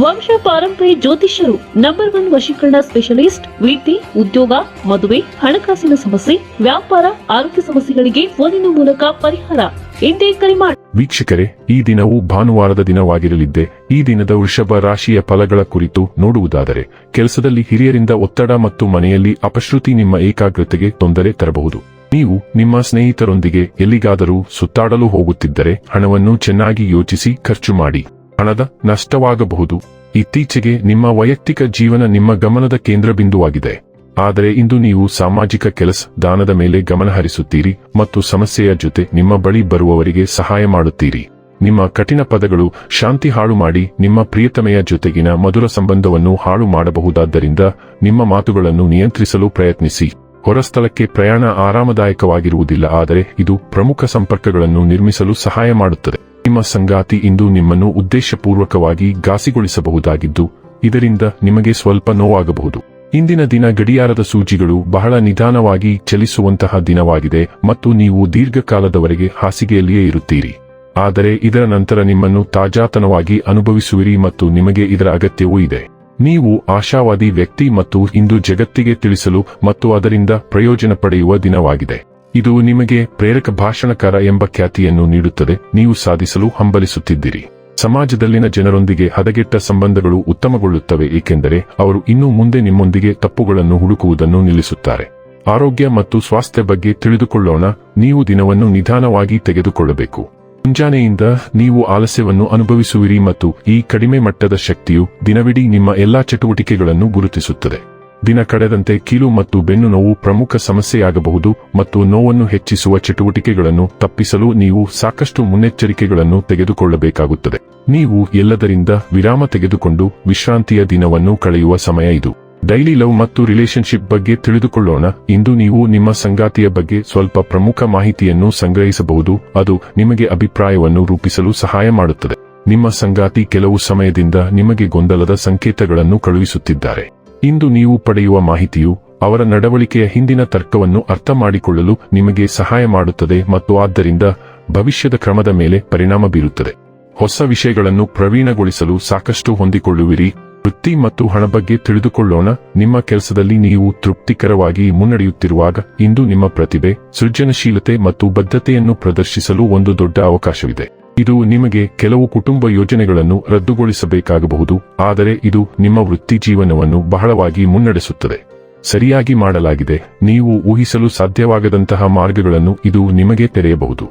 ವಂಶ ಪಾರಂಪರ್ಯ ಜ್ಯೋತಿಷ್ಯರು ನಂಬರ್ ಒನ್ ವಶೀಕರಣ ಸ್ಪೆಷಲಿಸ್ಟ್ ವೃತ್ತಿ ಉದ್ಯೋಗ, ಮದುವೆ, ಹಣಕಾಸಿನ ಸಮಸ್ಯೆ, ವ್ಯಾಪಾರ, ಆರೋಗ್ಯ ಸಮಸ್ಯೆಗಳಿಗೆ ಫೋನಿನ ಮೂಲಕ ಪರಿಹಾರ. ಎಂದೇ ಕರೆ ಮಾಡಿ ವೀಕ್ಷಕರೇ, ಈ ದಿನವು ಭಾನುವಾರದ ದಿನವಾಗಿರಲಿದ್ದೆ. ಈ ದಿನದ ವೃಷಭ ರಾಶಿಯ ಫಲಗಳ ಕುರಿತು ನೋಡುವುದಾದರೆ, ಕೆಲಸದಲ್ಲಿ ಹಿರಿಯರಿಂದ ಒತ್ತಡ ಮತ್ತು ಮನೆಯಲ್ಲಿ ಅಪಶ್ರುತಿ ನಿಮ್ಮ ಏಕಾಗ್ರತೆಗೆ ತೊಂದರೆ ತರಬಹುದು. ನೀವು ನಿಮ್ಮ ಸ್ನೇಹಿತರೊಂದಿಗೆ ಎಲ್ಲಿಗಾದರೂ ಸುತ್ತಾಡಲು ಹೋಗುತ್ತಿದ್ದರೆ ಹಣವನ್ನು ಚೆನ್ನಾಗಿ ಯೋಚಿಸಿ ಖರ್ಚು ಮಾಡಿ. ಹಣದ ನಷ್ಟವಾಗಬಹುದು. ಇತ್ತೀಚೆಗೆ ನಿಮ್ಮ ವೈಯಕ್ತಿಕ ಜೀವನ ನಿಮ್ಮ ಗಮನದ ಕೇಂದ್ರ ಬಿಂದುವಾಗಿದೆ ಆದರೆ ಇಂದು ನೀವು ಸಾಮಾಜಿಕ ಕೆಲಸ, ದಾನದ ಮೇಲೆ ಗಮನ ಹರಿಸುತ್ತೀರಿ ಮತ್ತು ಸಮಸ್ಯೆಯ ಜೊತೆ ನಿಮ್ಮ ಬಳಿ ಬರುವವರಿಗೆ ಸಹಾಯ ಮಾಡುತ್ತೀರಿ. ನಿಮ್ಮ ಕಠಿಣ ಪದಗಳು ಶಾಂತಿ ಹಾಳು ಮಾಡಿ ನಿಮ್ಮ ಪ್ರಿಯತಮೆಯ ಜೊತೆಗಿನ ಮಧುರ ಸಂಬಂಧವನ್ನು ಹಾಳು ಮಾಡಬಹುದಾದ್ದರಿಂದ ನಿಮ್ಮ ಮಾತುಗಳನ್ನು ನಿಯಂತ್ರಿಸಲು ಪ್ರಯತ್ನಿಸಿ. ಹೊರಸ್ಥಳಕ್ಕೆ ಪ್ರಯಾಣ ಆರಾಮದಾಯಕವಾಗಿರುವುದಿಲ್ಲ ಆದರೆ ಇದು ಪ್ರಮುಖ ಸಂಪರ್ಕಗಳನ್ನು ನಿರ್ಮಿಸಲು ಸಹಾಯ ಮಾಡುತ್ತದೆ. ನಿಮ್ಮ ಸಂಗಾತಿ ಇಂದು ನಿಮ್ಮನ್ನು ಉದ್ದೇಶಪೂರ್ವಕವಾಗಿ ಘಾಸಿಗೊಳಿಸಬಹುದಾಗಿದ್ದು, ಇದರಿಂದ ನಿಮಗೆ ಸ್ವಲ್ಪ ನೋವಾಗಬಹುದು. ಇಂದಿನ ದಿನ ಗಡಿಯಾರದ ಸೂಜಿಗಳು ಬಹಳ ನಿಧಾನವಾಗಿ ಚಲಿಸುವಂತಹ ದಿನವಾಗಿದೆ ಮತ್ತು ನೀವು ದೀರ್ಘಕಾಲದವರೆಗೆ ಹಾಸಿಗೆಯಲ್ಲಿಯೇ ಇರುತ್ತೀರಿ. ಆದರೆ ಇದರ ನಂತರ ನಿಮ್ಮನ್ನು ತಾಜಾತನವಾಗಿ ಅನುಭವಿಸುವಿರಿ ಮತ್ತು ನಿಮಗೆ ಇದರ ಅಗತ್ಯವೂ ಇದೆ. ನೀವು ಆಶಾವಾದಿ ವ್ಯಕ್ತಿ ಮತ್ತು ಇಂದು ಜಗತ್ತಿಗೆ ತಿಳಿಸಲು ಮತ್ತು ಅದರಿಂದ ಪ್ರಯೋಜನ ಪಡೆಯುವ ದಿನವಾಗಿದೆ. ಇದು ನಿಮಗೆ ಪ್ರೇರಕ ಭಾಷಣಕಾರ ಎಂಬ ಖ್ಯಾತಿಯನ್ನು ನೀಡುತ್ತದೆ. ನೀವು ಸಾಧಿಸಲು ಹಂಬಲಿಸುತ್ತಿದ್ದೀರಿ. ಸಮಾಜದಲ್ಲಿನ ಜನರೊಂದಿಗೆ ಹದಗೆಟ್ಟ ಸಂಬಂಧಗಳು ಉತ್ತಮಗೊಳ್ಳುತ್ತವೆ, ಏಕೆಂದರೆ ಅವರು ಇನ್ನು ಮುಂದೆ ನಿಮ್ಮೊಂದಿಗೆ ತಪ್ಪುಗಳನ್ನು ಹುಡುಕುವುದನ್ನು ನಿಲ್ಲಿಸುತ್ತಾರೆ. ಆರೋಗ್ಯ ಮತ್ತು ಸ್ವಾಸ್ಥ್ಯ ಬಗ್ಗೆ ತಿಳಿದುಕೊಳ್ಳೋಣ. ನೀವು ದಿನವನ್ನು ನಿಧಾನವಾಗಿ ತೆಗೆದುಕೊಳ್ಳಬೇಕು. ಮುಂಜಾನೆಯಿಂದ ನೀವು ಆಲಸ್ಯವನ್ನು ಅನುಭವಿಸುವಿರಿ ಮತ್ತು ಈ ಕಡಿಮೆ ಮಟ್ಟದ ಶಕ್ತಿಯು ದಿನವಿಡೀ ನಿಮ್ಮ ಎಲ್ಲಾ ಚಟುವಟಿಕೆಗಳನ್ನು ಗುರುತಿಸುತ್ತದೆ. ದಿನ ಕಳೆದಂತೆ ಕೀಲು ಮತ್ತು ಬೆನ್ನು ನೋವು ಪ್ರಮುಖ ಸಮಸ್ಯೆಯಾಗಬಹುದು ಮತ್ತು ನೋವನ್ನು ಹೆಚ್ಚಿಸುವ ಚಟುವಟಿಕೆಗಳನ್ನು ತಪ್ಪಿಸಲು ನೀವು ಸಾಕಷ್ಟು ಮುನ್ನೆಚ್ಚರಿಕೆಗಳನ್ನು ತೆಗೆದುಕೊಳ್ಳಬೇಕಾಗುತ್ತದೆ. ನೀವು ಎಲ್ಲದರಿಂದ ವಿರಾಮ ತೆಗೆದುಕೊಂಡು ವಿಶ್ರಾಂತಿಯ ದಿನವನ್ನು ಕಳೆಯುವ ಸಮಯ ಇದು. ಡೈಲಿ ಲವ್ ಮತ್ತು ರಿಲೇಶನ್ಶಿಪ್ ಬಗ್ಗೆ ತಿಳಿದುಕೊಳ್ಳೋಣ. ಇಂದು ನೀವು ನಿಮ್ಮ ಸಂಗಾತಿಯ ಬಗ್ಗೆ ಸ್ವಲ್ಪ ಪ್ರಮುಖ ಮಾಹಿತಿಯನ್ನು ಸಂಗ್ರಹಿಸಬಹುದು. ಅದು ನಿಮಗೆ ಅಭಿಪ್ರಾಯವನ್ನು ರೂಪಿಸಲು ಸಹಾಯ ಮಾಡುತ್ತದೆ. ನಿಮ್ಮ ಸಂಗಾತಿ ಕೆಲವು ಸಮಯದಿಂದ ನಿಮಗೆ ಗೊಂದಲದ ಸಂಕೇತಗಳನ್ನು ಕಳುಹಿಸುತ್ತಿದ್ದಾರೆ. ಇಂದು ನೀವು ಪಡೆಯುವ ಮಾಹಿತಿಯು ಅವರ ನಡವಳಿಕೆಯ ಹಿಂದಿನ ತರ್ಕವನ್ನು ಅರ್ಥ ಮಾಡಿಕೊಳ್ಳಲು ನಿಮಗೆ ಸಹಾಯ ಮಾಡುತ್ತದೆ ಮತ್ತು ಆದ್ದರಿಂದ ಭವಿಷ್ಯದ ಕ್ರಮದ ಮೇಲೆ ಪರಿಣಾಮ ಬೀರುತ್ತದೆ. ಹೊಸ ವಿಷಯಗಳನ್ನು ಪ್ರವೀಣಗೊಳಿಸಲು ಸಾಕಷ್ಟು ಹೊಂದಿಕೊಳ್ಳುವಿರಿ. ವೃತ್ತಿ ಮತ್ತು ಹಣ ಬಗ್ಗೆ ತಿಳಿದುಕೊಳ್ಳೋಣ. ನಿಮ್ಮ ಕೆಲಸದಲ್ಲಿ ನೀವು ತೃಪ್ತಿಕರವಾಗಿ ಮುನ್ನಡೆಯುತ್ತಿರುವಾಗ ಇಂದು ನಿಮ್ಮ ಪ್ರತಿಭೆ, ಸೃಜನಶೀಲತೆ ಮತ್ತು ಬದ್ಧತೆಯನ್ನು ಪ್ರದರ್ಶಿಸಲು ಒಂದು ದೊಡ್ಡ ಅವಕಾಶವಿದೆ. ಇದು ನಿಮಗೆ ಕೆಲವು ಕುಟುಂಬ ಯೋಜನೆಗಳನ್ನು ರದ್ದುಗೊಳಿಸಬೇಕಾಗಬಹುದು, ಆದರೆ ಇದು ನಿಮ್ಮ ವೃತ್ತಿ ಜೀವನವನ್ನು ಬಹಳವಾಗಿ ಮುನ್ನಡೆಸುತ್ತದೆ. ಸರಿಯಾಗಿ ಮಾಡಲಾಗಿದೆ. ನೀವು ಊಹಿಸಲು ಸಾಧ್ಯವಾಗದಂತಹ ಮಾರ್ಗಗಳನ್ನು ಇದು ನಿಮಗೆ ತೆರೆಯಬಹುದು.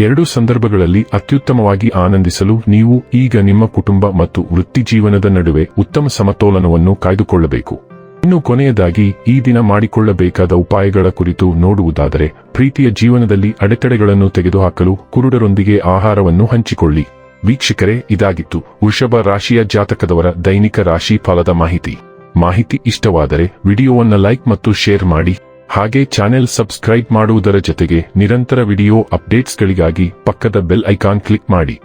ಎರಡು ಸಂದರ್ಭಗಳಲ್ಲಿ ಅತ್ಯುತ್ತಮವಾಗಿ ಆನಂದಿಸಲು ನೀವು ಈಗ ನಿಮ್ಮ ಕುಟುಂಬ ಮತ್ತು ವೃತ್ತಿ ಜೀವನದ ನಡುವೆ ಉತ್ತಮ ಸಮತೋಲನವನ್ನು ಕಾಯ್ದುಕೊಳ್ಳಬೇಕು. ಇನ್ನು ಕೊನೆಯದಾಗಿ ಈ ದಿನ ಮಾಡಿಕೊಳ್ಳಬೇಕಾದ ಉಪಾಯಗಳ ಕುರಿತು ನೋಡುವುದಾದರೆ ಪ್ರೀತಿಯ ಜೀವನದಲ್ಲಿ ಅಡೆತಡೆಗಳನ್ನು ತೆಗೆದುಹಾಕಲು ಕುರುಡರೊಂದಿಗೆ ಆಹಾರವನ್ನು ಹಂಚಿಕೊಳ್ಳಿ. ವೀಕ್ಷಕರೇ, ಇದಾಗಿತ್ತು ವೃಷಭ ರಾಶಿಯ ಜಾತಕದವರ ದೈನಿಕ ರಾಶಿ ಫಲದ ಮಾಹಿತಿ. ಮಾಹಿತಿ ಇಷ್ಟವಾದರೆ ವಿಡಿಯೋವನ್ನು ಲೈಕ್ ಮತ್ತು ಶೇರ್ ಮಾಡಿ. ಹಾಗೆ ಚಾನೆಲ್ ಸಬ್ಸ್ಕ್ರೈಬ್ ಮಾಡುವುದರ ಜೊತೆಗೆ ನಿರಂತರ ವಿಡಿಯೋ ಅಪ್ಡೇಟ್ಸ್ಗಳಿಗಾಗಿ ಪಕ್ಕದ ಬೆಲ್ ಐಕಾನ್ ಕ್ಲಿಕ್ ಮಾಡಿ.